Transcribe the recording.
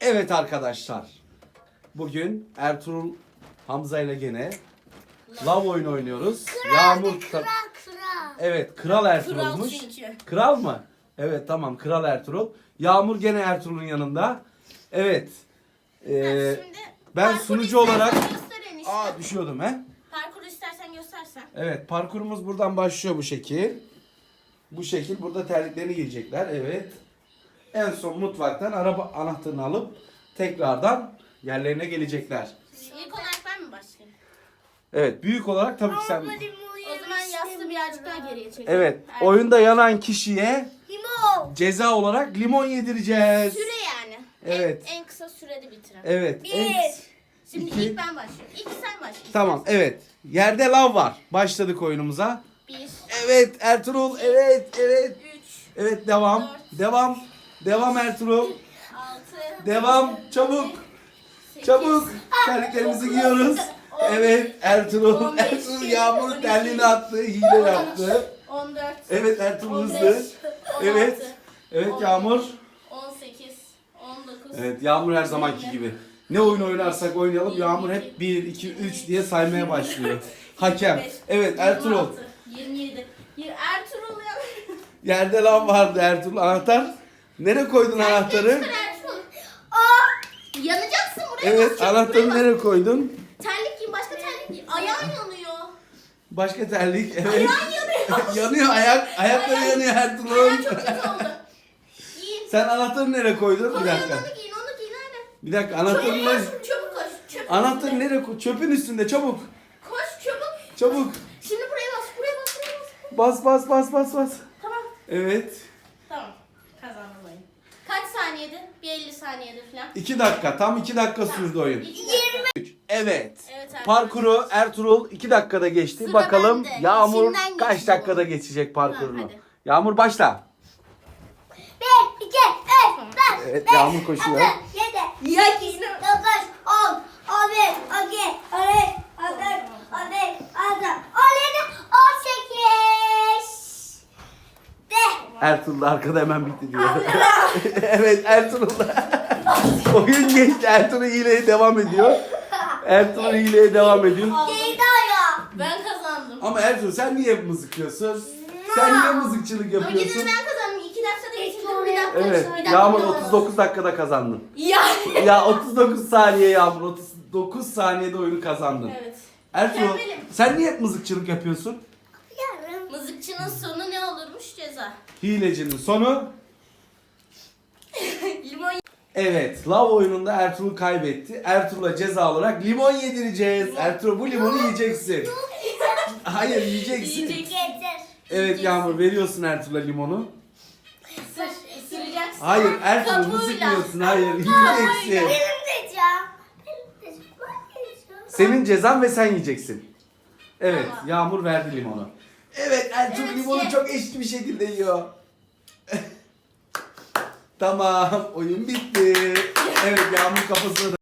Evet arkadaşlar. Bugün Ertuğrul Hamza ile gene lav oyunu oynuyoruz. Yağmur Kral kral. Evet, Kral Ertuğrul'muş. Kral çünkü. Kral mı? Evet tamam Kral Ertuğrul. Yağmur gene Ertuğrul'un yanında. Evet. Ee, Şimdi ben parkur sunucu istersen olarak göster enişte. Aa düşüyordum he. Parkur istersen göstersen. Evet parkurumuz buradan başlıyor bu şekil. Bu şekil burada terliklerini giyecekler. Evet. En son mutfaktan araba anahtarını alıp tekrardan yerlerine gelecekler. İlk olarak ben mi başlayayım? Evet büyük olarak tabii ki sen... O zaman yastığı birazcık daha geriye çekelim. Evet oyunda yanan kişiye Limon. ceza olarak limon yedireceğiz. Süre yani. Evet. En, en kısa sürede bitiren. Evet. Bir. en- Şimdi iki. ilk ben başlıyorum. İlk sen başla. Tamam evet. Yerde lav var. Başladık oyunumuza. Bir, Evet Ertuğrul. Evet evet. üç, Evet devam. Dört. Devam. Devam Ertuğrul. Devam. Çabuk. Çabuk. Terliklerimizi giyiyoruz. Evet Ertuğrul. Ertuğrul yağmur terliğini attı. Hile yaptı. on dört, Evet Ertuğrul hızlı. Evet. Evet Yağmur. yedi, on sekiz, on dokuz, Evet Yağmur her zamanki gibi. Ne oyun oynarsak oynayalım Yağmur hep 1, 2, 3 diye saymaya başlıyor. Hakem. Evet Ertuğrul. 26, 27. Yir- Ertuğrul ya. Yerde lav vardı Ertuğrul. Anahtar. Nereye koydun anahtarı? Aa! Yanacaksın buraya Evet anahtarı buraya bas. nereye koydun? Terlik giy, başka terlik giy. Ayağın yanıyor. Başka terlik. Evet. Ayağın yanıyor. yanıyor ayak. Ayakları Ayağın- yanıyor Ayağın Ertuğrul. çok kötü oldu. Giyin. Sen anahtarı nereye koydun? Bir Onu dakika. onu giyin, onu giyin hadi. Bir dakika anahtarı nereye? koş, çabuk koş. Çöpün Anahtarı üstünde. nereye koy? Çöpün üstünde çabuk. Koş çabuk. Çabuk. Şimdi buraya bas, buraya bas, buraya bas. Bas bas bas bas bas. Tamam. Evet. Tamam. Kazandım oyunu. Kaç saniyede? Bir 50 saniyede falan. 2 dakika. Tam 2 dakika sürdü oyun. 2 dakika. Üç. Evet. Evet. Parkuru Ertuğrul 2 dakikada geçti. Sıra Bakalım bende. Yağmur İçinden kaç geçti dakikada bu. geçecek parkurunu. Tamam, hadi. Yağmur başla. Bir, iki, üç, dört, Evet, beş, Yağmur koşuyor. altı, yedi, Ya sekiz, dokuz, on, on bir, on iki, on üç, on dört, on beş, on altı, on yedi, on sekiz. De. Ertuğrul da arkada hemen bitti diyor. evet Ertuğrul da. Oyun geçti. Ertuğrul hileye devam ediyor. Ertuğrul hileye devam ediyor. Değdi ya. Ben kazandım. Ama Ertuğrul sen niye mızıkıyorsun? Sen niye mızıkçılık yapıyorsun? de ben kazandım. 2 dakikada geçirdim. Bir dakika. Evet. bir dakika. Yağmur 39 dakikada kazandın. Ya. Ya 39 saniye Yağmur 39 saniyede oyunu kazandın. evet. Ertuğrul Mükemmelim. sen niye hep mızıkçılık yapıyorsun? Mızıkçının sonu ne olurmuş ceza? Hilecinin sonu Evet, lav oyununda Ertuğrul kaybetti. Ertuğrul'a ceza olarak limon yedireceğiz. Ertuğrul bu limonu yiyeceksin. Hayır yiyeceksin. Yiyecek. Evet Yağmur veriyorsun Ertuğrul'a limonu. Hayır Ertuğrul Kabuğuyla. mızıkmıyorsun. Hayır yiyeceksin. Benim de can. Benim de can. Senin cezan ve sen yiyeceksin. Evet Tamam. Yağmur verdi limonu. Evet Ertuğrul Evet, limonu ye. çok eşit bir şekilde yiyor. tamam oyun bitti. Evet Yağmur kafasına da